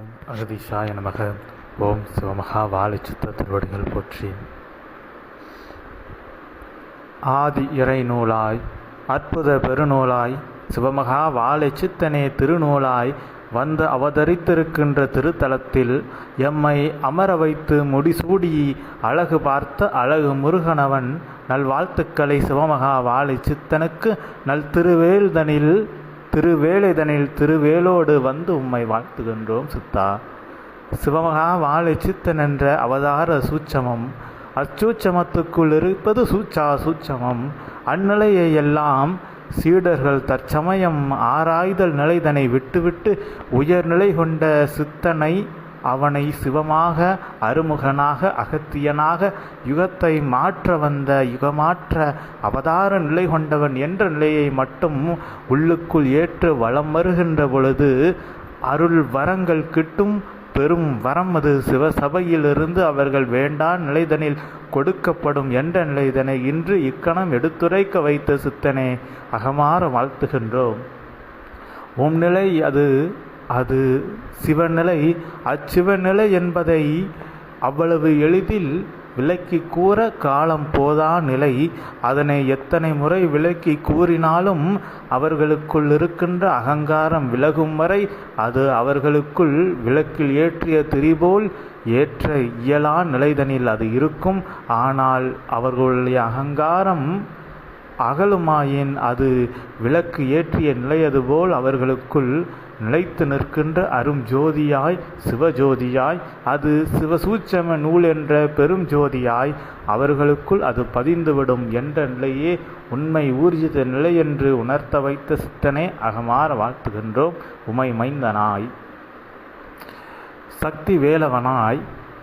ஓம் அகதீஷாய நமக. ஓம் சிவமகா வாழைச்சித்த திருவடிகள் போற்றி. ஆதி இறை நூலாய் அற்புத பெருநூலாய் சிவமகா வாழை சித்தனே திருநூலாய் வந்து அவதரித்திருக்கின்ற திருத்தலத்தில் எம்மை அமர வைத்து முடிசூடி அழகு பார்த்த அழகு முருகனவன் நல்வாழ்த்துக்களை சிவமகா வாழை சித்தனுக்கு நல் திருவேல்தனில் திருவேளைதனில் திருவேலோடு வந்து உம்மை வாழ்த்துகின்றோம் சித்தா. சிவமகா வாழை சித்தன் என்ற அவதார சூட்சமம் அச்சூட்சமத்துக்குள் இருப்பது சூச்சா சூட்சமம். அந்நிலையை எல்லாம் சீடர்கள் தற்சமயம் ஆராய்தல் நிலைதனை விட்டுவிட்டு உயர்நிலை கொண்ட சித்தனை அவனை சிவமாக அருமுகனாக அகத்தியனாக யுகத்தை மாற்ற வந்த யுகமாற்ற அவதார நிலை கொண்டவன் என்ற நிலையை மட்டும் உள்ளுக்குள் ஏற்று வலம் வருகின்ற பொழுது அருள் வரங்கள் கிட்டும் பெரும் வரம் அது. சிவசபையிலிருந்து அவர்கள் வேண்டா நிலைதனில் கொடுக்கப்படும் என்ற நிலைதனை இன்று இக்கணம் எடுத்துரைக்க வைத்த சித்தனே அகமாற வாழ்த்துகின்றோம். உம் நிலை அது அது சிவநிலை. அச்சிவநிலை என்பதை அவ்வளவு எளிதில் விளக்கி கூற காலம் போதா நிலை. அதனை எத்தனை முறை விளக்கி கூறினாலும் அவர்களுக்குள் இருக்கின்ற அகங்காரம் விலகும் வரை அது அவர்களுக்குள் விளக்கில் ஏற்றிய திரிபோல் ஏற்ற இயலா நிலைதனில் அது இருக்கும். ஆனால் அவர்களுடைய அகங்காரம் அகலுமாயின் அது விளக்கு ஏற்றிய நிலையது போல் அவர்களுக்குள் நிலைத்து நிற்கின்ற அரும் ஜோதியாய் சிவஜோதியாய் அது சிவசூட்சம நூல் என்ற பெரும் ஜோதியாய் அவர்களுக்குள் அது பதிந்துவிடும் என்ற நிலையே உண்மை ஊர்ஜித நிலை என்று உணர்த்த வைத்த சித்தனே அகமாற வாழ்த்துகின்றோம் உமை மைந்தனாய். சக்தி வேலவனாய்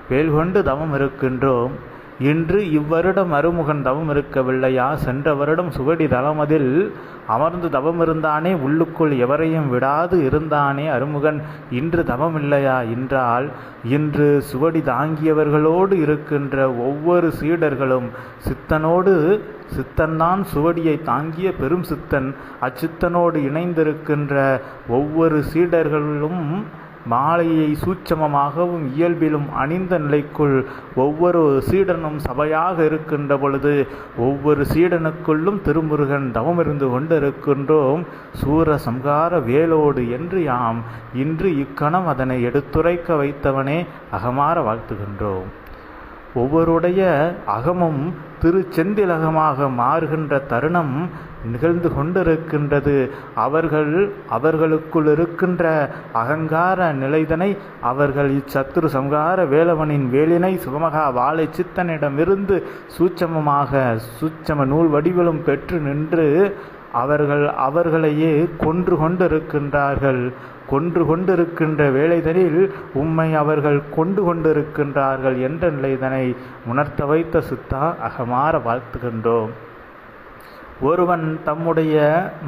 வேல்கொண்டு தவம் இருக்கின்றோம் இன்று இவ்வருடம் அருமுகன் தவம் இருக்கவில்லையா? சென்ற வருடம் சுவடி தலமதில் அமர்ந்து தவம் இருந்தானே உள்ளுக்குள் எவரையும் விடாது இருந்தானே அருமுகன். இன்று தவம் இல்லையா என்றால் இன்று சுவடி தாங்கியவர்களோடு இருக்கின்ற ஒவ்வொரு சீடர்களும் சித்தனோடு சித்தன்தான் சுவடியை தாங்கிய பெரும் சித்தன் அச்சித்தனோடு இணைந்திருக்கின்ற ஒவ்வொரு சீடர்களும் மாலையை சூட்சமமாகவும் இயல்பிலும் அணிந்த நிலைக்குள் ஒவ்வொரு சீடனும் சபையாக இருக்கின்ற பொழுது ஒவ்வொரு சீடனுக்குள்ளும் திருமுருகன் தவமிருந்து கொண்டிருக்கின்றோம். சூர சம்ஹார வேலோடு என்று யாம் இன்று இக்கணம் அதனை எடுத்துரைக்க வைத்தவனே அகமாற வாழ்த்துகின்றோம். ஒவ்வொருடைய அகமும் திருச்செந்திலகமாக மாறுகின்ற தருணம் நிகழ்ந்து கொண்டிருக்கின்றது. அவர்கள் அவர்களுக்குள் இருக்கின்ற அகங்கார நிலைதனை அவர்கள் இச்சத்துரு சம்ஹார வேலவனின் வேலினை சுகமகா வாழை சித்தனிடமிருந்து சூட்சமமாக சூட்சம நூல் வடிவிலும் பெற்று நின்று அவர்கள் அவர்களையே கொன்று கொண்டிருக்கின்றார்கள். கொன்று கொண்டிருக்கின்ற வேலைதனில் உம்மை அவர்கள் கொண்டு கொண்டிருக்கின்றார்கள் என்ற நிலைதனை உணர்த்த வைத்த சித்தா அகமாற வாழ்த்துகின்றோம். ஒருவன் தம்முடைய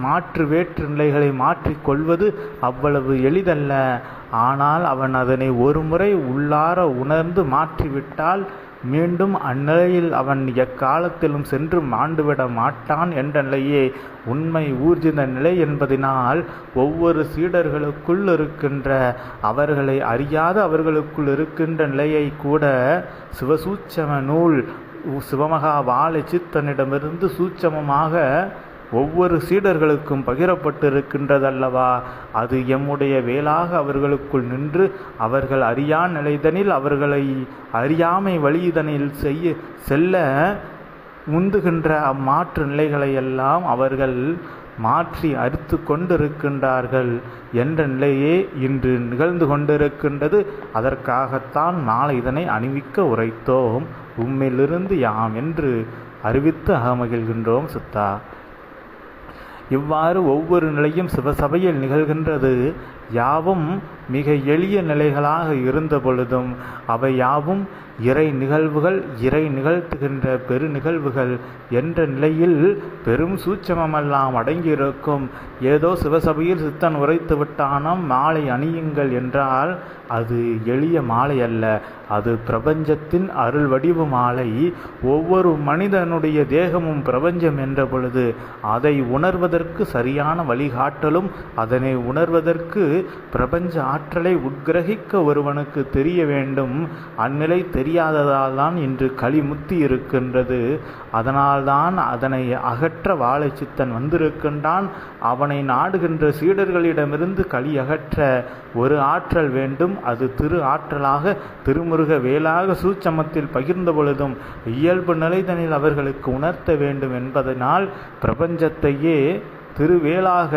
மாற்று வேற்று நிலைகளை மாற்றிக்கொள்வது அவ்வளவு எளிதல்ல. ஆனால் அவன் அதனை ஒருமுறை உள்ளார உணர்ந்து மாற்றிவிட்டால் மீண்டும் அந்நிலையில் அவன் எக்காலத்திலும் சென்று மாண்டுவிட மாட்டான் என்ற நிலையே. உண்மை ஊர்ஜித நிலை என்பதனால் ஒவ்வொரு சீடர்களுக்குள் இருக்கின்ற அவர்களை அறியாத அவர்களுக்குள் இருக்கின்ற நிலையை கூட சிவசூச்சம நூல் சிவமகா வாழை தன்னிடமிருந்து சூட்சமமாக ஒவ்வொரு சீடர்களுக்கும் பகிரப்பட்டிருக்கின்றதல்லவா? அது எம்முடைய வேலாக அவர்களுக்குள் நின்று அவர்கள் அறியா நிலைதனில் அவர்களை அறியாமை வழிதனில் செய்ய செல்ல முந்துகின்ற அம்மாற்று நிலைகளையெல்லாம் அவர்கள் மாற்றி அறுத்து கொண்டிருக்கின்றார்கள் என்ற நிலையே இன்று நிகழ்ந்து கொண்டிருக்கின்றது. அதற்காகத்தான் நாளை இதனை அணிவிக்க உரைத்தோம். உம்மிலிருந்து யாம் என்று அறிவித்து அகமகிழ்கின்றோம் சித்தா. இவ்வாறு ஒவ்வொரு நிலையும் சிவசபையில் நிகழ்கின்றது. யாவும் மிக எளிய நிலைகளாக இருந்த பொழுதும் அவை யாவும் இறை நிகழ்வுகள் இறை நிகழ்த்துகின்ற பெரு நிகழ்வுகள் என்ற நிலையில் பெரும் சூட்சமெல்லாம் அடங்கியிருக்கும். ஏதோ சிவசபையில் சித்தன் உரைத்து விட்டானாம் மாலை அணியுங்கள் என்றால் அது எளிய மாலை அல்ல. அது பிரபஞ்சத்தின் அருள் வடிவு மாலை. ஒவ்வொரு மனிதனுடைய தேகமும் பிரபஞ்சம் என்ற பொழுது அதை உணர்வதற்கு சரியான வழிகாட்டலும் அதனை உணர்வதற்கு பிரபஞ்ச ஆற்றலை உட்கிரகிக்க ஒருவனுக்கு தெரிய வேண்டும். அந்நிலை தெரியாததால் தான் இன்று களிமுத்தி இருக்கின்றது. அதனால்தான் அதனை அகற்ற வாழை சித்தன் வந்திருக்கின்றான். அவனை நாடுகின்ற சீடர்களிடமிருந்து களி அகற்ற ஒரு ஆற்றல் வேண்டும். அது திரு ஆற்றலாக திருமுருக வேலாக சூட்சமத்தில் பகிர்ந்த பொழுதும் இயல்பு நிலைதனில் அவர்களுக்கு உணர்த்த வேண்டும் என்பதனால் பிரபஞ்சத்தையே திருவேலாக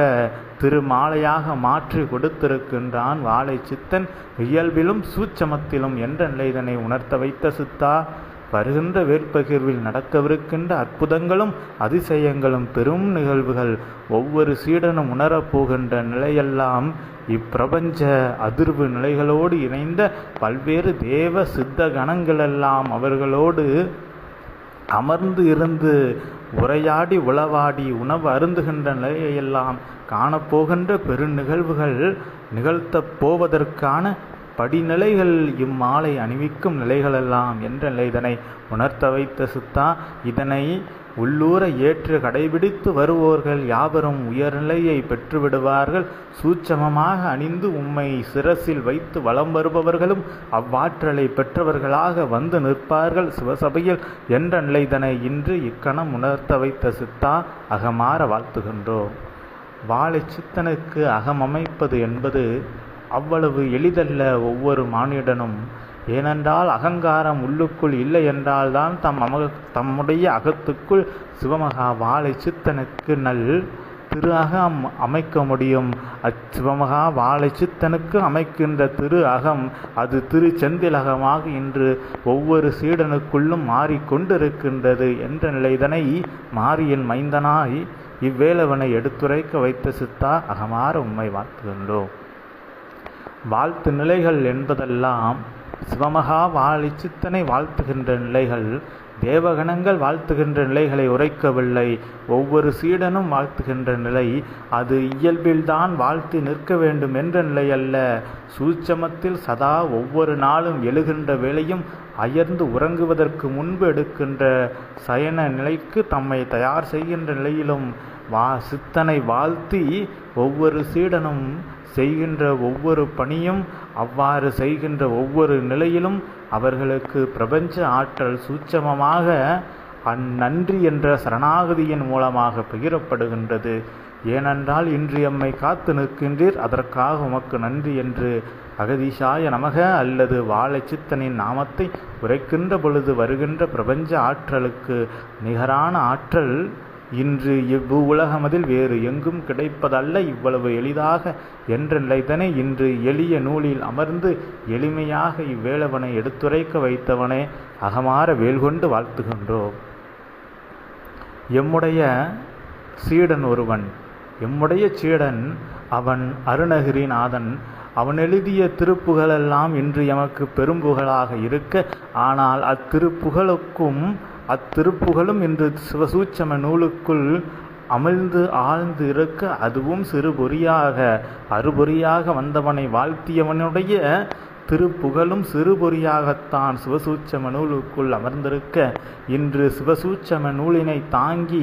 திருமாலையாக மாற்றி கொடுத்திருக்கின்றான் வாழை சித்தன். இயல்பிலும் சூட்சமத்திலும் என்ற நிலைதனை உணர்த்த வைத்த சித்தா வருகின்ற வேற்பகிர்வில் நடக்கவிருக்கின்ற அற்புதங்களும் அதிசயங்களும் பெரும் நிகழ்வுகள் ஒவ்வொரு சீடனும் உணரப்போகின்ற நிலையெல்லாம் இப்பிரபஞ்ச அதிர்வு நிலைகளோடு இணைந்த பல்வேறு தேவ சித்த கணங்களெல்லாம் அவர்களோடு அமர்ந்து இருந்து உரையாடி உளவாடி உணவு அருந்துகின்ற நிலையெல்லாம் காணப்போகின்ற பெருநிகழ்வுகள் நிகழ்த்தப் போவதற்கான படிநிலைகள் இம்மாலை அணிவிக்கும் நிலைகளெல்லாம் என்ற நிலை இதனை உணர்த்த வைத்த சித்தா இதனை உள்ளூர ஏற்று கடைபிடித்து வருவோர்கள் யாவரும் உயர்நிலையை பெற்றுவிடுவார்கள். சூட்சமமாக அணிந்து உம்மை சிரசில் வைத்து வலம் வருபவர்களும் அவ்வாற்றலை பெற்றவர்களாக வந்து நிற்பார்கள். சிவசபையில் என்ற நிலைதனை இன்று இக்கணம் உணர்த்த வைத்த சித்தா அகமாற வாழ்த்துகின்றோம். வாழை சித்தனுக்கு அகமமைப்பது என்பது அவ்வளவு எளிதல்ல. ஒவ்வொரு மானிடனும் ஏனென்றால் அகங்காரம் உள்ளுக்குள் இல்லை என்றால்தான் தம் அம தம்முடைய அகத்துக்குள் சிவமகா வாழை சித்தனுக்கு நல் திரு அகம் அமைக்க முடியும். அச்சிவமகா வாழை சித்தனுக்கு அமைக்கின்ற திரு அகம் அது திரு செந்திலகமாக இன்று ஒவ்வொரு சீடனுக்குள்ளும் மாறிக்கொண்டிருக்கின்றது என்ற நிலைதனை மாரியின் மைந்தனாய் இவ்வேளவனை எடுத்துரைக்க வைத்த சித்தா அகமாற உண்மை வாழ்த்துகின்றோம். வாழ்த்து நிலைகள் என்பதெல்லாம் சிவமகா வாழி சித்தனை வாழ்த்துகின்ற நிலைகள் தேவகணங்கள் வாழ்த்துகின்ற நிலைகளை உரைக்கவில்லை. ஒவ்வொரு சீடனும் வாழ்த்துகின்ற நிலை அது இயல்பில்தான் வாழ்த்தி நிற்க வேண்டும் என்ற நிலை அல்ல. சூட்சமத்தில் சதா ஒவ்வொரு நாளும் எழுகின்ற வேளையும் அயர்ந்து உறங்குவதற்கு முன்பு எடுக்கின்ற சயன நிலைக்கு தம்மை தயார் செய்கின்ற நிலையிலும் வா சித்தனை வாழ்த்தி ஒவ்வொரு சீடனும் செய்கின்ற ஒவ்வொரு பணியும் அவ்வாறு செய்கின்ற ஒவ்வொரு நிலையிலும் அவர்களுக்கு பிரபஞ்ச ஆற்றல் சூட்சமமாக அந்நன்றி என்ற சரணாகதியின் மூலமாக பகிரப்படுகின்றது. ஏனென்றால் இன்று எம்மை காத்து நிற்கின்றீர் அதற்காக உமக்கு நன்றி என்று அகதிஷாய நமக அல்லது வாழைச்சித்தனின் நாமத்தை உரைக்கின்ற பொழுது வருகின்ற பிரபஞ்ச ஆற்றலுக்கு நிகரான ஆற்றல் இன்று இவ்வு உலகமதில் வேறு எங்கும் கிடைப்பதல்ல இவ்வளவு எளிதாக என்ற நிலைதனை இன்று எளிய நூலில் அமர்ந்து எளிமையாக இவ்வேளவனை எடுத்துரைக்க வைத்தவனே அகமாற வேல்கொண்டு வாழ்த்துகின்றோம். எம்முடைய சீடன் ஒருவன் எம்முடைய சீடன் அவன் அருணகிரிநாதன் அவன் எழுதிய திருப்புகளெல்லாம் இன்று எமக்கு பெரும்புகழாக இருக்க ஆனால் அத்திருப்புகளுக்கும் அத்திருப்புகளும் இன்று சிவசூட்சம நூலுக்குள் அமிழ்ந்து ஆழ்ந்து இருக்க அதுவும் சிறு பொறியாக அறுபொறியாக வந்தவனை வாழ்த்தியவனுடைய திருப்புகழும் சிறுபொறியாகத்தான் சிவசூட்சம நூலுக்குள் அமர்ந்திருக்க இன்று சிவசூட்சம நூலினை தாங்கி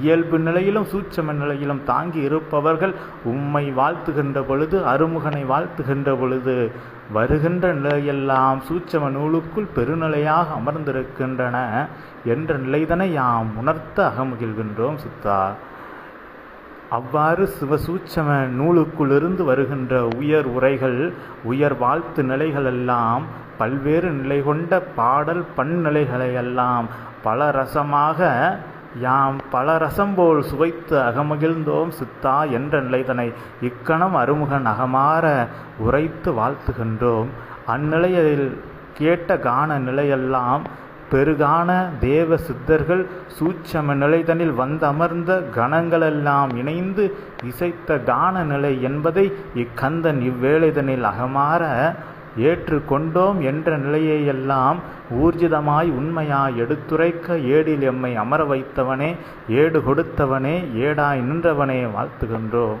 இயல்பு நிலையிலும் சூட்சம நிலையிலும் தாங்கி இருப்பவர்கள் உம்மை வாழ்த்துகின்ற பொழுது அருமுகனை வாழ்த்துகின்ற பொழுது வருகின்ற நிலையெல்லாம் சூட்சம நூலுக்குள் பெருநிலையாக அமர்ந்திருக்கின்றன என்ற நிலைதனை யாம் உணர்த்த அகமுகிழ்கின்றோம் சித்தா. அவ்வாறு சிவசூட்சம நூலுக்குள்ளிருந்து வருகின்ற உயர் உரைகள் உயர் வாழ்த்து நிலைகளெல்லாம் பல்வேறு நிலை கொண்ட பாடல் பன்னிலைகளையெல்லாம் பல ரசமாக யாம் பல ரசம் போல் சுவைத்து அகமகிழ்ந்தோம் சித்தா என்ற நிலைதனை இக்கணம் அருமுகன் அகமாற உரைத்து வாழ்த்துகின்றோம். அந்நிலையில் கேட்ட கான நிலையெல்லாம் பெருகான தேவ சித்தர்கள் சூட்சம நிலைதனில் வந்தமர்ந்த கணங்களெல்லாம் இணைந்து இசைத்த கான நிலை என்பதை இக்கந்தன் இவ்வேளைதனில் அகமாற ஏற்றுக்கொண்டோம் என்ற நிலையையெல்லாம் ஊர்ஜிதமாய் உண்மையாய் எடுத்துரைக்க ஏடில் எம்மை அமர வைத்தவனே ஏடு கொடுத்தவனே ஏடாய் நின்றவனே வாழ்த்துகின்றோம்.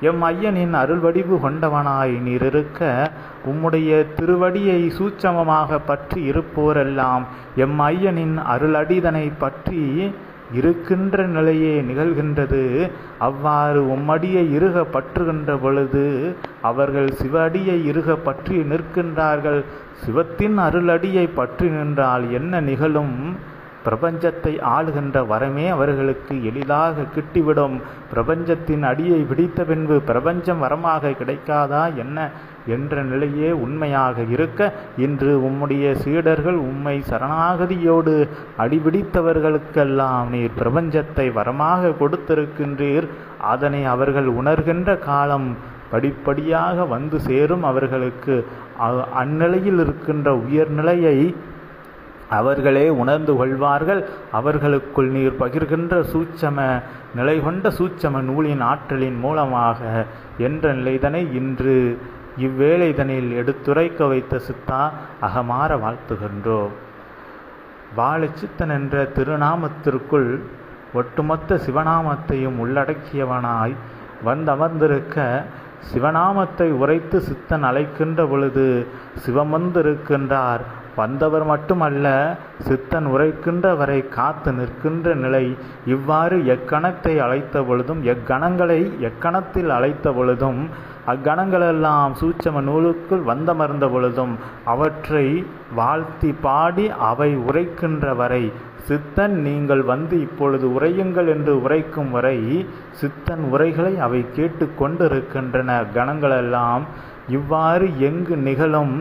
எம் ஐயனின் அருள்வடிவு கொண்டவனாய் நீர் இருக்க உம்முடைய திருவடியை சூட்சமமாக பற்றி இருப்போரெல்லாம் எம் ஐயனின் அருளடிதனை பற்றி இருக்கின்ற நிலையே நிகழ்கின்றது. அவ்வாறு உம்மடியை இருக பற்றுகின்ற பொழுது அவர்கள் சிவடியை இருக பற்றி நிற்கின்றார்கள். சிவத்தின் அருளடியை பற்றி நின்றால் என்ன நிகழும்? பிரபஞ்சத்தை ஆளுகின்ற வரமே அவர்களுக்கு எளிதாக கிட்டிவிடும். பிரபஞ்சத்தின் அடியை பிடித்த பின்பு பிரபஞ்சம் வரமாக கிடைக்காதா என்ன? என்ற நிலையே உண்மையாக இருக்க இன்று உம்முடைய சீடர்கள் உம்மை சரணாகதியோடு அடிபிடித்தவர்களுக்கெல்லாம் நீர் பிரபஞ்சத்தை வரமாக கொடுத்திருக்கின்றீர். அதனை அவர்கள் உணர்கின்ற காலம் படிப்படியாக வந்து சேரும் அவர்களுக்கு. அந்நிலையில் இருக்கின்ற உயர்நிலையை அவர்களே உணர்ந்து கொள்வார்கள். அவர்களுக்குள் நீர் பகிர்கின்ற சூட்சம நிலை கொண்ட சூட்சம நூலின் ஆற்றலின் மூலமாக என்ற நிலைதனை இன்று இவ்வேளைதனில் எடுத்துரைக்க வைத்த சித்தா அகமாற வாழ்த்துகின்றோம் வாழச்சித்தன் என்ற திருநாமத்திற்குள் ஒட்டுமொத்த சிவநாமத்தையும் உள்ளடக்கியவனாய் வந்தமர்ந்திருக்க சிவநாமத்தை உரைத்து சித்தன் அழைக்கின்ற பொழுது சிவமந்திருக்கின்றார் வந்தவர் மட்டுமல்ல சித்தன் உரைக்கின்ற வரை காத்து நிற்கின்ற நிலை இவ்வாறு எக்கணத்தை அழைத்த பொழுதும் எக்கணங்களை எக்கணத்தில் அழைத்த பொழுதும் அக்கணங்களெல்லாம் சூட்சம நூலுக்குள் வந்தமர்ந்த பொழுதும் அவற்றை வாழ்த்தி பாடி அவை உரைக்கின்ற வரை சித்தன் நீங்கள் வந்து இப்பொழுது உரையுங்கள் என்று உரைக்கும் வரை சித்தன் உரைகளை அவை கேட்டு கொண்டிருக்கின்றன கணங்களெல்லாம் இவ்வாறு எங்கு நிகழும்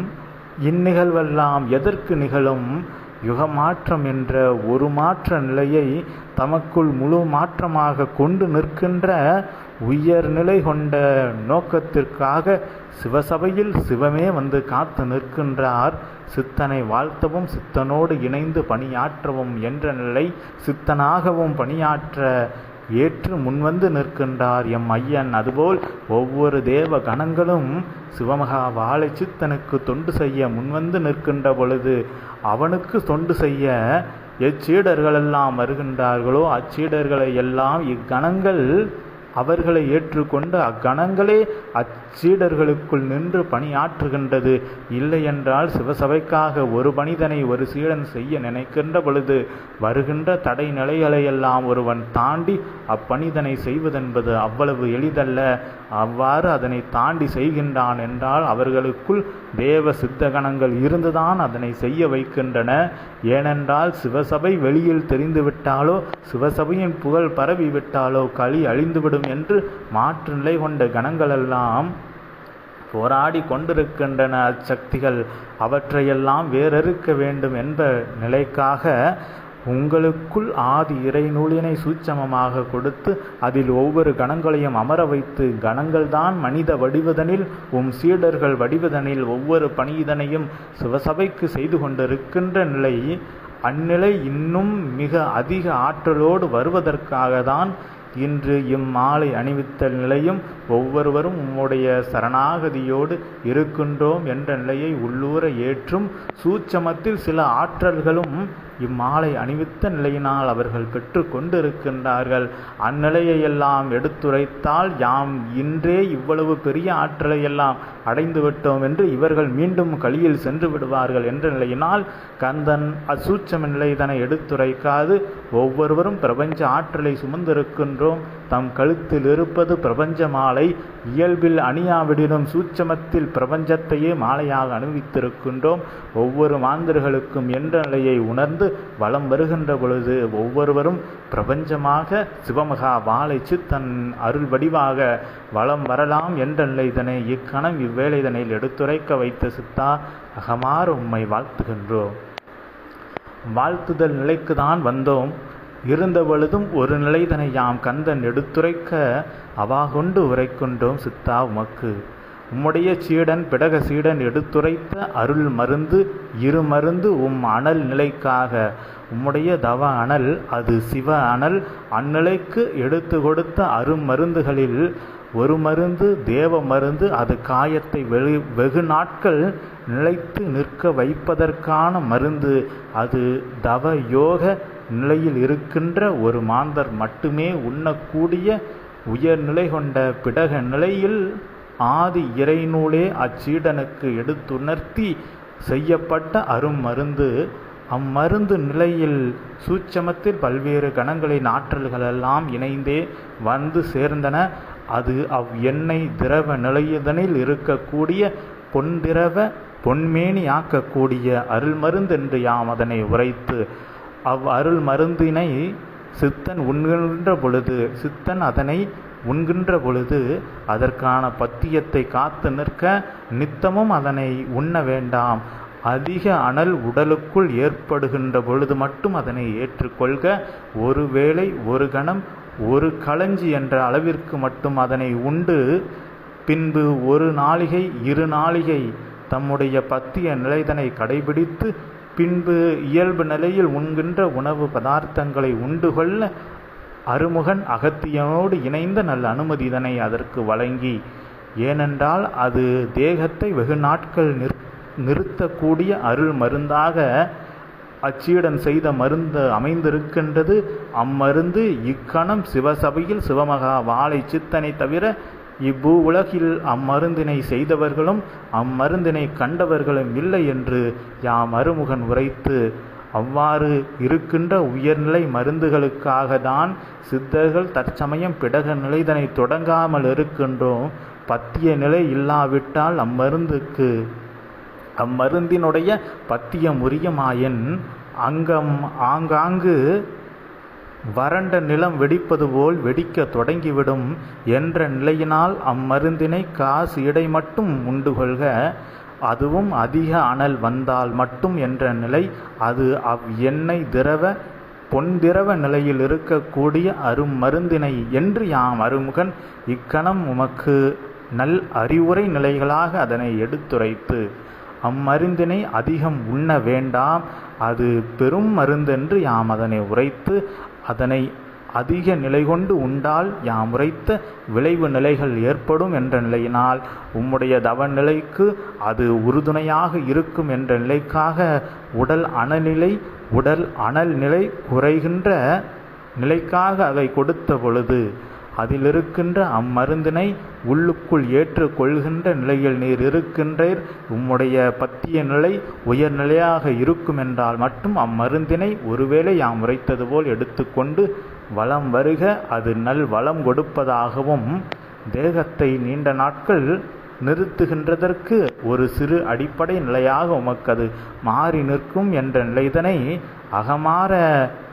இந்நிகழ்வெல்லாம் எதற்கு நிகழும்? யுகமாற்றம் என்ற ஒரு மாற்ற நிலையை தமக்குள் முழு மாற்றமாக கொண்டு நிற்கின்ற உயர்நிலை கொண்ட நோக்கத்திற்காக சிவசபையில் சிவமே வந்து காத்து நிற்கின்றார். சித்தனை வாழ்த்தவும் சித்தனோடு இணைந்து பணியாற்றவும் என்ற நிலை சித்தனாகவும் பணியாற்ற ஏற்று முன்வந்து நிற்கின்றார் எம் ஐயன். அதுபோல் ஒவ்வொரு தேவ கணங்களும் சிவமகா வாழை சித்தனுக்கு தொண்டு செய்ய முன்வந்து நிற்கின்ற பொழுது அவனுக்கு தொண்டு செய்ய எச்சீடர்களெல்லாம் வருகின்றார்களோ? அச்சீடர்களை எல்லாம் இக்கணங்கள் அவர்களை ஏற்றுக்கொண்டு அக்கணங்களே அச்சீடர்களுக்குள் நின்று பணியாற்றுகின்றது. இல்லையென்றால் சிவசபைக்காக ஒரு மனிதனை ஒரு சீடன் செய்ய நினைக்கின்ற பொழுது வருகின்ற தடை நிலைகளையெல்லாம் ஒருவன் தாண்டி அப்பணிதனை செய்வதென்பது அவ்வளவு எளிதல்ல. அவ்வாறு அதனை தாண்டி செய்கின்றான் என்றால் அவர்களுக்குள் தேவ சித்தகணங்கள் இருந்துதான் அதனை செய்ய வைக்கின்றன. ஏனென்றால் சிவசபை வெளியில் தெரிந்துவிட்டாலோ சிவசபையின் புகழ் பரவிவிட்டாலோ களி அழிந்துவிடும் என்று மாற்று நிலை கொண்ட கணங்களெல்லாம் போராடி கொண்டிருக்கின்றன அச்சக்திகள். அவற்றையெல்லாம் வேறறுக்க வேண்டும் என்ப நிலைக்காக உங்களுக்குள் ஆதி இறைநூலினை சூட்சமமாக கொடுத்து அதில் ஒவ்வொரு கணங்களையும் அமர வைத்து கணங்கள்தான் மனித வடிவதனில் உம் சீடர்கள் வடிவதனில் ஒவ்வொரு பணியிதனையும் சிவசபைக்கு செய்து கொண்டிருக்கின்ற நிலை அந்நிலை இன்னும் மிக அதிக ஆற்றலோடு வருவதற்காக தான் இன்று இம்மாலை அணிவித்தல் நிலையும் ஒவ்வொருவரும் உம்முடைய சரணாகதியோடு இருக்கின்றோம் என்ற நிலையை உள்ளூர ஏற்றும் சூட்சமத்தில் சில ஆற்றல்களும் இம்மாலை அணிவித்த நிலையினால் அவர்கள் பெற்று கொண்டிருக்கின்றார்கள். அந்நிலையை எல்லாம் எடுத்துரைத்தால் யாம் இன்றே இவ்வளவு பெரிய ஆற்றலை எல்லாம் அடைந்து விட்டோம் என்று இவர்கள் மீண்டும் கலியில் சென்று விடுவார்கள் என்ற நிலையினால் கந்தன் அசூட்சம நிலைதனை எடுத்துரைக்காது. ஒவ்வொருவரும் பிரபஞ்ச ஆற்றலை சுமந்திருக்கின்றோம். தம் கழுத்தில் இருப்பது பிரபஞ்ச மாலை. இயல்பில் அணியாவிடினும் சூட்சமத்தில் பிரபஞ்சத்தையே மாலையாக அனுபவித்திருக்கின்றோம் ஒவ்வொரு மாந்தர்களுக்கும் என்ற நிலையை உணர்ந்து வலம் வருகின்ற பொழுது ஒவ்வொருவரும் பிரபஞ்சமாக சிவமகா வாழைச்சு சித்தன் அருள் வடிவாக வலம் வரலாம் என்ற நிலைதனை இக்கணம் இவ்வேளை எடுத்துரைக்க வைத்த சித்தா அகமாறு உம்மை வாழ்த்துகின்றோம். வாழ்த்துதல் நிலைக்குதான் வந்தோம். இருந்த பொழுதும் ஒரு நிலைதனை யாம் கந்தன் எடுத்துரைக்க அவாகொண்டு உரைக்கொண்டோம் சித்தா உமக்கு. உம்முடைய சீடன் பிடக சீடன் எடுத்துரைத்த அருள் மருந்து இரு மருந்து உம் அனல் நிலைக்காக. உம்முடைய தவ அனல் அது சிவ அனல் அந்நிலைக்கு எடுத்து கொடுத்த அருமருந்துகளில் ஒரு மருந்து தேவ மருந்து அது காயத்தை வெகு வெகு நாட்கள் நிலைத்து நிற்க வைப்பதற்கான மருந்து அது தவ யோக நிலையில் இருக்கின்ற ஒரு மாந்தர் மட்டுமே உண்ணக்கூடிய உயர்நிலை கொண்ட பிடக நிலையில் ஆதி இறைநூலே அச்சீடனுக்கு எடுத்துணர்த்தி செய்யப்பட்ட அருமருந்து அம்மருந்து நிலையில் சூட்சமத்தில் பல்வேறு கணங்களின் ஆற்றல்களெல்லாம் இணைந்தே வந்து சேர்ந்தன. அது அவ் எண்ணெய் திரவ நிலையுதனில் இருக்கக்கூடிய பொன்திரவ பொன்மேனி ஆக்கக்கூடிய அருள்மருந்தென்று யாம் அதனை உரைத்து அவ் அருள் மருந்தினை சித்தன் உண்கின்ற பொழுது சித்தன் அதனை உண்கின்ற பொழுது அதற்கான பத்தியத்தை காத்து நிற்க நித்தமும் அதனை உண்ண வேண்டாம். அதிக அனல் உடலுக்குள் ஏற்படுகின்ற பொழுது மட்டும் அதனை ஏற்றுக்கொள்க. ஒருவேளை ஒரு கணம் ஒரு களஞ்சி என்ற அளவிற்கு மட்டும் அதனை உண்டு. பின்பு ஒரு நாளிகை இரு நாளிகை தம்முடைய பத்திய நிலைதனை கடைபிடித்து பின்பு இயல்பு நிலையில் உண்கின்ற உணவு பதார்த்தங்களை உண்டு கொள்ள அருமுகன் அகத்தியனோடு இணைந்த நல்ல அனுமதி இதனை அதற்கு வழங்கி ஏனென்றால் அது தேகத்தை வெகு நாட்கள் நிற் நிறுத்தக்கூடிய அருள் மருந்தாக அச்சீடன் செய்த மருந்து அமைந்திருக்கின்றது. அம்மருந்து இக்கணம் சிவசபையில் சிவமகா வாழை சித்தனை தவிர இப்பூ உலகில் அம்மருந்தினை செய்தவர்களும் அம்மருந்தினை கண்டவர்களும் இல்லை என்று யாம் அருமுகன் உரைத்து அவ்வாறு இருக்கின்ற உயர்நிலை மருந்துகளுக்காக தான் சித்தர்கள் தற்சமயம் பிடக நிலைதனை தொடங்காமல் இருக்கின்றோம். பத்திய நிலை இல்லாவிட்டால் அம்மருந்துக்கு அம்மருந்தினுடைய பத்தியம் உரியமாயின் அங்கம் ஆங்காங்கு வறண்ட நிலம் வெடிப்பது போல் வெடிக்க தொடங்கிவிடும் என்ற நிலையினால் அம்மருந்தினை காசு இடை மட்டும் உண்டு கொள்க. அதுவும் அதிக அனல் வந்தால் மட்டும் என்ற நிலை. அது அவ் எண்ணெய் திரவ பொன்திரவ நிலையில் இருக்கக்கூடிய அருமருந்தினை என்று யாம் அருமுகன் இக்கணம் உமக்கு நல் அறிவுரை நிலைகளாக அதனை எடுத்துரைத்து அம்மருந்தினை அதிகம் உண்ண வேண்டாம். அது பெரும் மருந்தென்று யாம் அதனை உரைத்து அதனை அதிக நிலை கொண்டு உண்டால் யாம் உரைத்த விளைவு நிலைகள் ஏற்படும் என்ற நிலையினால் உம்முடைய தவ நிலைக்கு அது உறுதுணையாக இருக்கும் என்ற நிலைக்காக உடல் அணநிலை உடல் அனல் நிலை குறைகின்ற நிலைக்காக அதை கொடுத்த பொழுது அதில் இருக்கின்ற அம்மருந்தினை உள்ளுக்குள் ஏற்று கொள்கின்ற நிலையில் நீர் இருக்கின்றீர். உம்முடைய பத்திய நிலை உயர்நிலையாக இருக்கும் என்றால் மட்டும் அம்மருந்தினை ஒருவேளை யாம் உரைத்தது போல் எடுத்துக்கொண்டு வளம் வருக அது நல் வளம் கொடுப்பதாகவும் தேகத்தை நீண்ட நாட்கள் நிறுத்துகின்றதற்கு ஒரு சிறு அடிப்படை நிலையாக உமக்கது மாறி நிற்கும் என்ற நிலைதனை அகமாற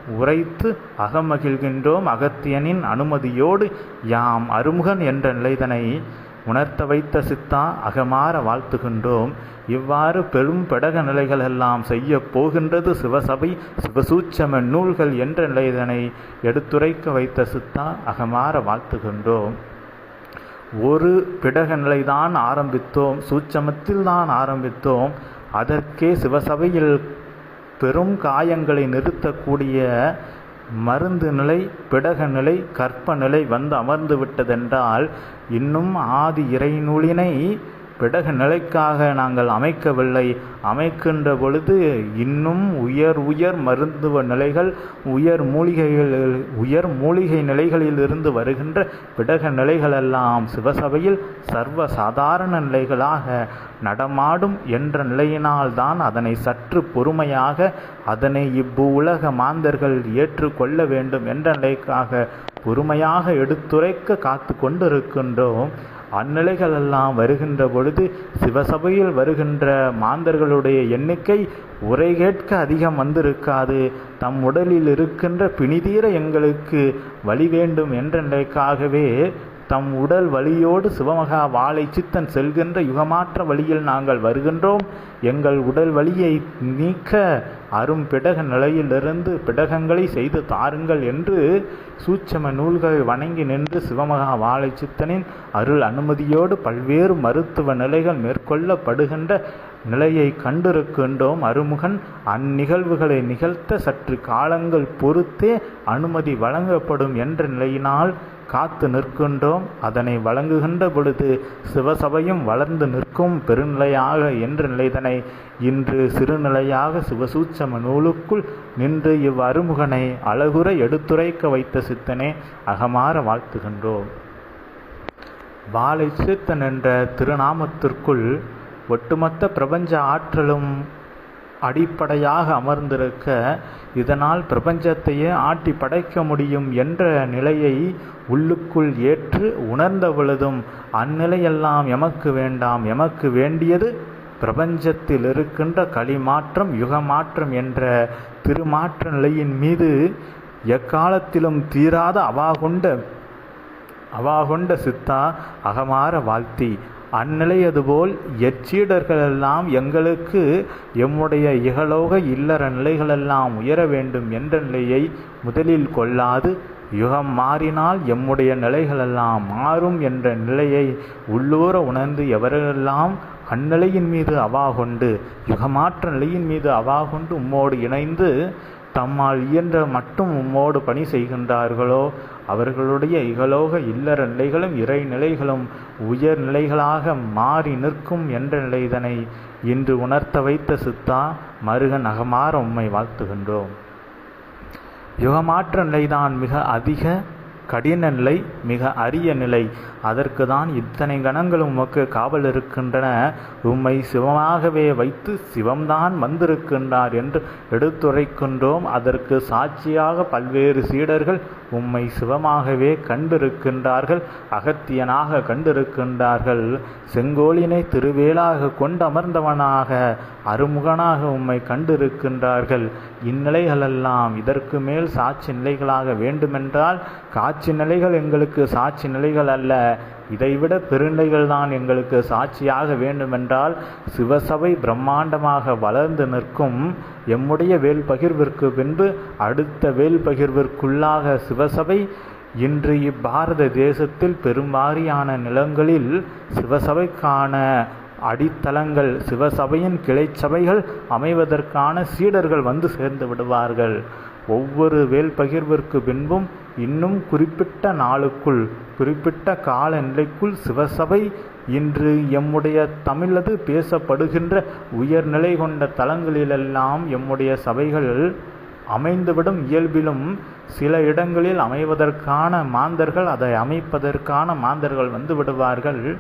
உரைத்து அகமகிழ்கின்றோம் அகத்தியனின் அனுமதியோடு யாம் அருமுகன் என்ற நிலைதனை உணர்த்த வைத்த சித்தா அகமாற வாழ்த்துகின்றோம். இவ்வாறு பெரும் பெடக நிலைகள் எல்லாம் செய்ய போகின்றது சிவசபை சிவசூட்சம நூல்கள் என்ற நிலைதனை எடுத்துரைக்க வைத்த சித்தா அகமாற வாழ்த்துகின்றோம். ஒரு பிடக நிலைதான் ஆரம்பித்தோம். சூட்சமத்தில் தான் ஆரம்பித்தோம். அதற்கே சிவசபையில் பெரும் காயங்களை நிறுத்தக்கூடிய மருந்து நிலை பிடக நிலை கற்ப நிலை வந்து அமர்ந்து விட்டதென்றால் இன்னும் ஆதி இறைநூலினை பிடக நிலைக்காக நாங்கள் அமைக்கவில்லை. அமைக்கின்ற பொழுது இன்னும் உயர் உயர் மருத்துவ நிலைகள் உயர் மூலிகைகள் உயர் மூலிகை நிலைகளில் இருந்து வருகின்ற பிடக நிலைகளெல்லாம் சிவசபையில் சர்வ சாதாரண நிலைகளாக நடமாடும் என்ற நிலையினால்தான் அதனை சற்று பொறுமையாக அதனை இவ்வு உலக மாந்தர்கள் ஏற்றுக்கொள்ள வேண்டும் என்ற நிலைக்காக பொறுமையாக எடுத்துரைக்க காத்து கொண்டிருக்கின்றோம் அந்நிலைகளெல்லாம் வருகின்ற பொழுது சிவசபையில் வருகின்ற மாந்தர்களுடைய எண்ணிக்கை உரை கேட்க அதிகம் வந்திருக்காது. தம் உடலில் இருக்கின்ற பிணிதீர எங்களுக்கு வழி வேண்டும் என்ற நிலைக்காகவே தம் உடல் வழியோடு சிவமகா வாழை சித்தன் செல்கின்ற யுகமாற்ற வழியில் நாங்கள் வருகின்றோம். எங்கள் உடல் வழியை நீக்க அரும் பிடக நிலையிலிருந்து பிடகங்களை செய்து தாருங்கள் என்று சூட்சம நூல்களை வணங்கி நின்று சிவமகா வாழை சித்தனின் அருள் அனுமதியோடு பல்வேறு மருத்துவ நிலைகள் மேற்கொள்ளப்படுகின்ற நிலையை கண்டிருக்கின்றோம். அருமுகன் அந்நிகழ்வுகளை நிகழ்த்த சற்று காலங்கள் பொறுத்தே அனுமதி வழங்கப்படும் என்ற நிலையினால் காத்து நிற்கின்றோம். அதனை வழங்குகின்ற பொழுது சிவசபையும் வளர்ந்து நிற்கும் பெருநிலையாக என்ற நிலைதனை. இன்று சிறுநிலையாக சிவசூட்சம நூலுக்குள் நின்று இவ் அருமுகனை அழகுற எடுத்துரைக்க வைத்த சித்தனே அகமாற வாழ்த்துகின்றோம். வாழை சித்தன் என்ற திருநாமத்திற்குள் ஒட்டுமொத்த பிரபஞ்ச ஆற்றலும் அடிப்படையாக அமர்ந்திருக்க இதனால் பிரபஞ்சத்தையே ஆட்டி படைக்க முடியும் என்ற நிலையை உள்ளுக்குள் ஏற்று உணர்ந்த பொழுதும் அந்நிலையெல்லாம் எமக்கு வேண்டாம் எமக்கு வேண்டியது பிரபஞ்சத்தில் இருக்கின்ற களிமாற்றம் யுகமாற்றம் என்ற திருமாற்ற நிலையின் மீது எக்காலத்திலும் தீராத அவாகொண்ட அவாகொண்ட சித்தா அகமாற வாழ்த்தி அந்நிலையதுபோல் எச்சீடர்களெல்லாம் எங்களுக்கு எம்முடைய இகலோக இல்லற நிலைகளெல்லாம் உயர வேண்டும் என்ற நிலையை முதலில் கொள்ளாது. யுகம் மாறினால் எம்முடைய நிலைகளெல்லாம் மாறும் என்ற நிலையை உள்ளூர உணர்ந்து எவரெல்லாம் அந்நிலையின் மீது அவா கொண்டு யுகமாற்ற நிலையின் மீது அவா கொண்டு உம்மோடு இணைந்து தம்மால் இயன்ற மட்டும் உம்மோடு பணி செய்கின்றார்களோ அவர்களுடைய இகலோக இல்லற நிலைகளும் இறை நிலைகளும் உயர் நிலைகளாக மாறி நிற்கும் என்ற நிலைதனை இன்று உணர்த்த வைத்த சித்தா மருகன் அகமாற உம்மை வாழ்த்துகின்றோம். யுகமாற்ற நிலைதான் மிக அதிக கடின நிலை மிக அரிய நிலை. அதற்கு தான் இத்தனை கணங்களும் உமக்கு காவல் இருக்கின்றன. உம்மை சிவமாகவே வைத்து சிவம்தான் வந்திருக்கின்றார் என்று எடுத்துரைக்கின்றோம். அதற்கு சாட்சியாக பல்வேறு சீடர்கள் உம்மை சிவமாகவே கண்டிருக்கின்றார்கள் அகத்தியனாக கண்டிருக்கின்றார்கள். செங்கோலினை திருவேலாக கொண்டமர்ந்தவனாக அருமுகனாக உம்மை கண்டிருக்கின்றார்கள். இந்நிலைகளெல்லாம் இதற்கு மேல் சாட்சி நிலைகளாக வேண்டுமென்றால் காட்சி நிலைகள் எங்களுக்கு சாட்சி நிலைகள் அல்ல. இதைவிட பெருண்டைகள் தான் எங்களுக்கு சாட்சியாக வேண்டுமென்றால் சிவசபை பிரம்மாண்டமாக வளர்ந்து நிற்கும் எம்முடைய வேல் பகிர்விற்கு பின்பு அடுத்த வேல் பகிர்விற்குள்ளாக சிவசபை இன்று இப்பாரத தேசத்தில் பெரும்பாரியான நிலங்களில் சிவசபைக்கான அடித்தளங்கள் சிவசபையின் கிளை சபைகள் அமைவதற்கான சீடர்கள் வந்து சேர்ந்து விடுவார்கள். ஒவ்வொரு வேல் பகிர்விற்கு பின்பும் இன்னும் குறிப்பிட்ட நாளுக்குள் குறிப்பிட்ட கால நிலைக்குள் சிவசபை இன்று எம்முடைய தமிழது பேசப்படுகின்ற உயர்நிலை கொண்ட தலங்களிலெல்லாம் எம்முடைய சபைகள் அமைந்துவிடும் இயல்பிலும் சில இடங்களில் அமைவதற்கான மாந்தர்கள் அதை அமைப்பதற்கான மாந்தர்கள் வந்து விடுவார்கள்.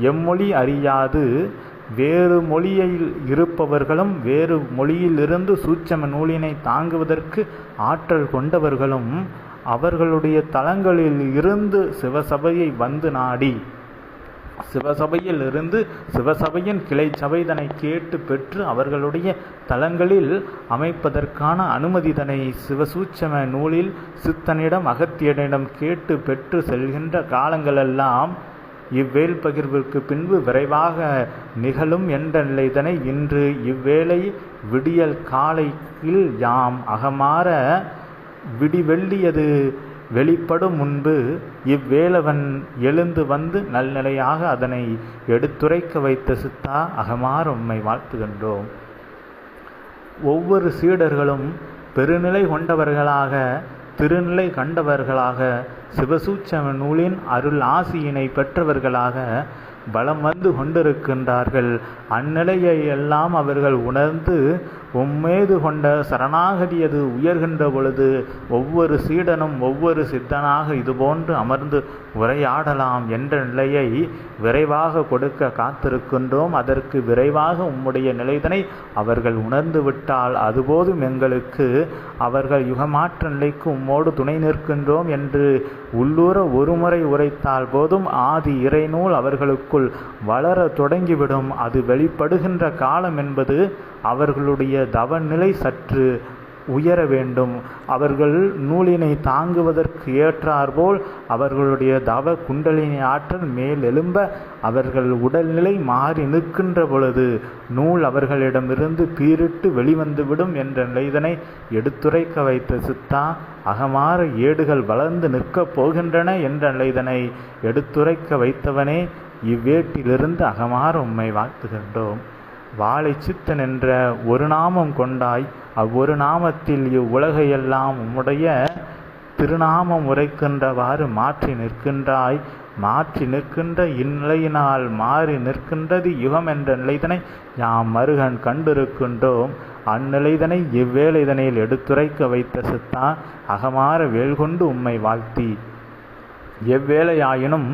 எம்மொழி அறியாது. வேறு மொழியில் இருப்பவர்களும் வேறு மொழியிலிருந்து சூட்சம நூலினை தாங்குவதற்கு ஆற்றல் கொண்டவர்களும் அவர்களுடைய தலங்களில் இருந்து சிவசபையை வந்து நாடி சிவசபையில் இருந்து சிவசபையின் கிளை சபைதனை கேட்டு பெற்று அவர்களுடைய தலங்களில் அமைப்பதற்கான அனுமதிதனை சிவசூட்சம நூலில் சித்தனிடம் அகத்தியனிடம் கேட்டு பெற்று செல்கின்ற காலங்களெல்லாம் இவ்வேல் பகிர்விற்கு பின்பு விரைவாக நிகழும் என்ற நிலைதனை இன்று இவ்வேளை விடியல் காலையில் யாம் அகமாற விடிவெள்ளியது வெளிப்படும் முன்பு இவ்வேலவன் எழுந்து வந்து நல்நிலையாக அதனை எடுத்துரைக்க வைத்த சித்தா அகமார் உம்மை வாழ்த்துகின்றோம். ஒவ்வொரு சீடர்களும் பெருநிலை கொண்டவர்களாக திருநிலை கண்டவர்களாக சிவசூச்சம நூலின் அருள் ஆசியினை பெற்றவர்களாக பலம் வந்து கொண்டிருக்கின்றார்கள். அந்நிலையை எல்லாம் அவர்கள் உணர்ந்து உம்மேது கொண்ட சரணாகதியது உயர்கின்ற பொழுது ஒவ்வொரு சீடனும் ஒவ்வொரு சித்தனாக இதுபோன்று அமர்ந்து உரையாடலாம் என்ற நிலையை விரைவாக கொடுக்க காத்திருக்கின்றோம். அதற்கு விரைவாக உம்முடைய நிலைதனை அவர்கள் உணர்ந்து விட்டால் அதுபோதும் எங்களுக்கு அவர்கள் யுகமாற்ற நிலைக்கு உம்மோடு துணை நிற்கின்றோம் என்று உள்ளூர ஒருமுறை உரைத்தால் போதும் ஆதி இறைநூல் அவர்களுக்குள் வளர தொடங்கிவிடும். அது வெளிப்படுகின்ற காலம் என்பது அவர்களுடைய தவநிலை சற்று உயர வேண்டும். அவர்கள் நூலினை தாங்குவதற்கு ஏற்றாற்போல் அவர்களுடைய தவ குண்டலினி ஆற்றல் மேல் எழும்ப அவர்கள் உடல்நிலை மாறி நிற்கின்ற பொழுது நூல் அவர்களிடமிருந்து பீரிட்டு வெளிவந்துவிடும் என்ற நிலைதனை எடுத்துரைக்க வைத்த சித்தா அகமாற ஏடுகள் வளர்ந்து நிற்கப் போகின்றன என்ற நிலைதனை எடுத்துரைக்க வைத்தவனே இவ்வேட்டிலிருந்து அகமாற உம்மை வாழ்த்துகின்றோம். வாழை சித்தன் என்ற ஒரு நாமம் கொண்டாய் அவ்வொரு நாமத்தில் இவ்வுலகையெல்லாம் உம்முடைய திருநாமம் உரைக்கின்றவாறு மாற்றி நிற்கின்றாய். மாற்றி நிற்கின்ற இந்நிலையினால் மாறி நிற்கின்றது யுகம் என்ற நிலைதனை யாம் மருகன் கண்டிருக்கின்றோம். அந்நிலைதனை இவ்வேளைதனையில் எடுத்துரைக்க வைத்த சித்தா அகமாற வேல்கொண்டு உம்மை வாழ்த்தி. எவ்வேளையாயினும்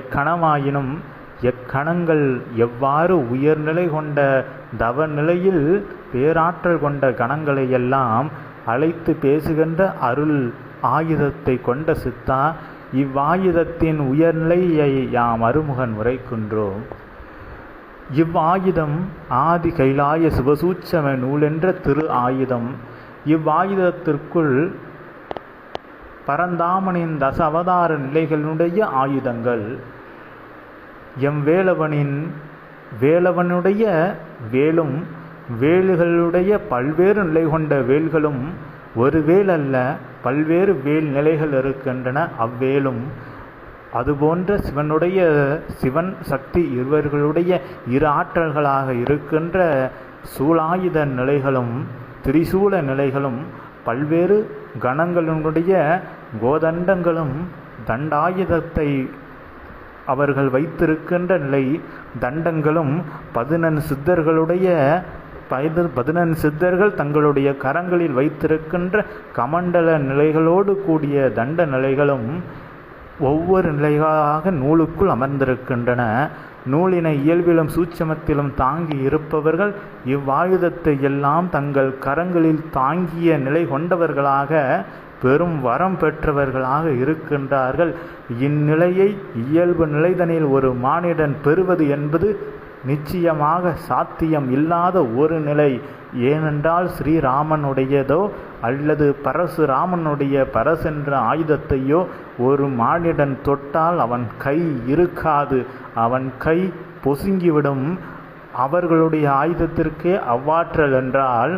எக்கணமாயினும் எக்கணங்கள் எவ்வாறு உயர்நிலை கொண்ட தவ நிலையில் பேராற்றல் கொண்ட கணங்களை எல்லாம் அழைத்து பேசுகின்ற அருள் ஆயுதத்தை கொண்ட சித்தா இவ்வாயுதத்தின் உயர்நிலையை யாம் அருமுகன் உரைக்கின்றோம். இவ்வாயுதம் ஆதி கைலாய சிவசூட்சம நூலென்ற திரு ஆயுதம். இவ்வாயுதத்திற்குள் பரந்தாமனின் தச அவதார நிலைகளுடைய ஆயுதங்கள். எம் வேலவனின் வேலவனுடைய வேலும் வேல்களுடைய பல்வேறு நிலை கொண்ட வேல்களும் ஒரு வேல் அல்ல பல்வேறு வேல் நிலைகள் இருக்கின்றன. அவ்வேலும் அதுபோன்ற சிவனுடைய சிவன் சக்தி இருவர்களுடைய இரு ஆற்றல்களாக இருக்கின்ற சூலாயுத நிலைகளும் திரிசூல நிலைகளும் பல்வேறு கணங்களினுடைய கோதண்டங்களும் தண்டாயுதத்தை அவர்கள் வைத்திருக்கின்ற நிலை தண்டங்களும் பதினெண் சித்தர்களுடைய பதி பதினெண் சித்தர்கள் தங்களுடைய கரங்களில் வைத்திருக்கின்ற கமண்டல நிலைகளோடு கூடிய தண்ட நிலைகளும் ஒவ்வொரு நிலைகளாக நூலுக்குள் அமர்ந்திருக்கின்றன. நூலினை இயல்பிலும் சூட்சமத்திலும் தாங்கி இருப்பவர்கள் இவ்வாயுதத்தை எல்லாம் தங்கள் கரங்களில் தாங்கிய நிலை கொண்டவர்களாக பெரும் வரம் பெற்றவர்களாக இருக்கின்றார்கள். இந்நிலையை இயல்பு நிலைதனில் ஒரு மானிடன் பெறுவது என்பது நிச்சயமாக சாத்தியம் இல்லாத ஒரு நிலை. ஏனென்றால் ஸ்ரீராமனுடையதோ அல்லது பரசுராமனுடைய பரசென்ற ஆயுதத்தையோ ஒரு மானிடன் தொட்டால் அவன் கை இருக்காது அவன் கை பொசுங்கிவிடும். அவர்களுடைய ஆயுதத்திற்கே அவ்வாற்றல் என்றால்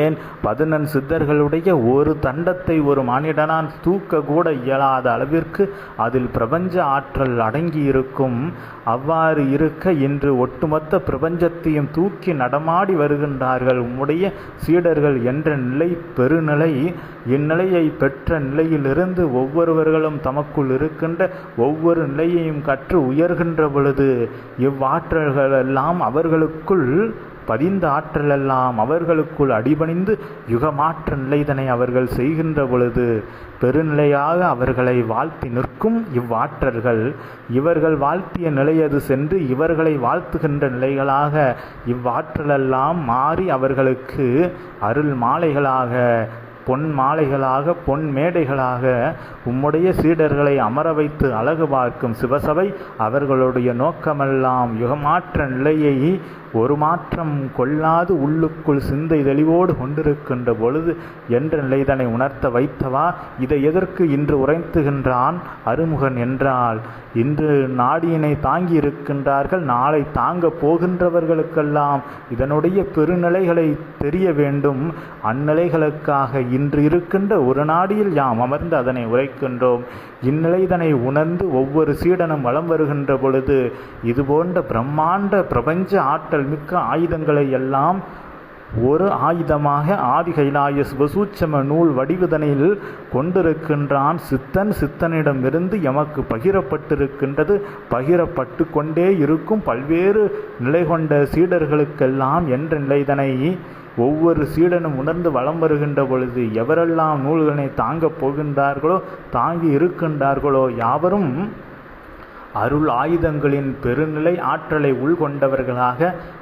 ஏன் பதினெண் சித்தர்களுடைய ஒரு தண்டத்தை ஒரு மானிடனான் தூக்க கூட இயலாத அளவிற்கு அதில் பிரபஞ்ச ஆற்றல் அடங்கியிருக்கும். அவ்வாறு இருக்க இன்று ஒட்டுமொத்த பிரபஞ்சத்தையும் தூக்கி நடமாடி வருகின்றார்கள். உம்முடைய சீடர்கள் என்ற நிலை பெருநிலை இந்நிலையை பெற்ற நிலையிலிருந்து ஒவ்வொருவர்களும் தமக்குள் இருக்கின்ற ஒவ்வொரு நிலையையும் கற்று உயர்கின்ற பொழுது இவ்வாற்றல்கள் எல்லாம் அவர்களுக்குள் பதிந்த ஆற்றலெல்லாம் அவர்களுக்குள் அடிபணிந்து யுகமாற்ற நிலைதனை அவர்கள் செய்கின்ற பொழுது பெருநிலையாக அவர்களை வாழ்த்தி நிற்கும் இவ்வாற்றல்கள் இவர்கள் வாழ்த்திய நிலையது சென்று இவர்களை வாழ்த்துகின்ற நிலைகளாக இவ்வாற்றலெல்லாம் மாறி அவர்களுக்கு அருள் மாலைகளாக பொன் மாலைகளாக பொன் மேடைகளாக உம்முடைய சீடர்களை அமர வைத்து அழகு பார்க்கும் சிவசபை அவர்களுடைய நோக்கமெல்லாம் யுகமாற்ற நிலையை ஒரு மாற்றம் கொள்ளாது உள்ளுக்குள் சிந்தை தெளிவோடு கொண்டிருக்கின்ற பொழுது என்ற நிலைதனை உணர்த்த வைத்தவா? இதை எதற்கு இன்று உரைத்துகின்றான் அருமுகன் என்றால் இன்று நாடியினை தாங்கி இருக்கின்றார்கள் நாளை தாங்க போகின்றவர்களுக்கெல்லாம் இதனுடைய பெருநிலைகளை தெரிய வேண்டும். அந்நிலைகளுக்காக இன்று இருக்கின்ற ஒரு நாடியில் யாம் அமர்ந்து அதனை உரைக்கின்றோம். இந்நிலைதனை உணர்ந்து ஒவ்வொரு சீடனும் வலம் வருகின்ற பொழுது இதுபோன்ற பிரம்மாண்ட பிரபஞ்ச ஆற்றல் மிக்க ஆயுதங்களை எல்லாம் ஒரு ஆயுதமாக ஆதி கைலாய நூல் வடிவுதனில் கொண்டிருக்கின்றான். சித்தன் சித்தனிடமிருந்து எமக்கு பகிரப்பட்டிருக்கின்றது. பகிரப்பட்டு கொண்டே இருக்கும் பல்வேறு நிலை கொண்ட சீடர்களுக்கெல்லாம் என்ற நிலைதனை ஒவ்வொரு சீடனும் உணர்ந்து வலம் வருகின்ற பொழுது எவரெல்லாம் நூல்களை தாங்கப் போகின்றார்களோ தாங்கி இருக்கின்றார்களோ யாவரும் அருள் ஆயுதங்களின் பெருநிலை ஆற்றலை உள்கொண்டவர்களாக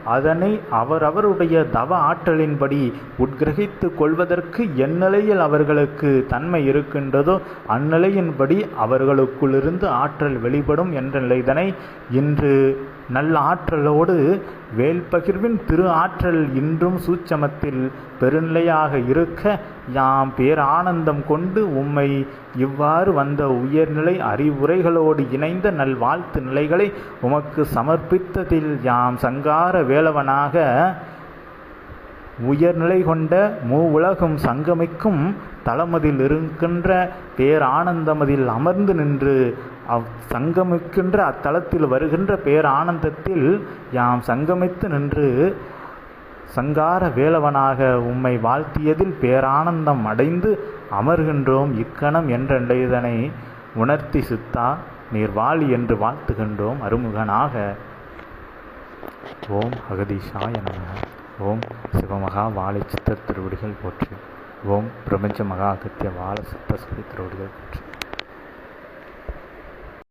அதனை அவரவருடைய தவ ஆற்றலின்படி உட்கிரகித்து கொள்வதற்கு எந்நிலையில் அவர்களுக்கு தன்மை இருக்கின்றதோ அந்நிலையின்படி அவர்களுக்குள்ளிருந்து ஆற்றல் வெளிப்படும் என்ற நிலைதனை இன்று நல்ல ஆற்றலோடு வேல்பகிர்வின் திரு ஆற்றல் இன்றும் சூட்சமத்தில் பெருநிலையாக இருக்க யாம் பேரானந்தம் கொண்டு உம்மை இவ்வாறு வந்த உயர்நிலை அறிவுரைகளோடு இணைந்த நல்வாழ்த்து நிலைகளை உமக்கு சமர்ப்பித்ததில் யாம் சங்கார வேலவனாக உயர்நிலை கொண்ட மூ உலகம் சங்கமிக்கும் தளமதில் இருக்கின்ற பேரானந்தமதில் அமர்ந்து நின்று அவ் சங்கமிக்கின்ற அத்தலத்தில் வருகின்ற பேரானந்தத்தில் யாம் சங்கமித்து நின்று சங்கார வேலவனாக உம்மை வாழ்த்தியதில் பேரானந்தம் அடைந்து அமர்கின்றோம் இக்கணம் என்ற உணர்த்தி சித்தா நீர் வாழி என்று வாழ்த்துகின்றோம் அருமுகனாக. ஓம் அகதீஷாய நம ஓம் சிவமகா வாழை சித்தர் திருவடிகள் போற்றி. ஓம் பிரபஞ்ச மகா அகத்திய வாழ சித்த சுரி திருவடிகள் போற்றி.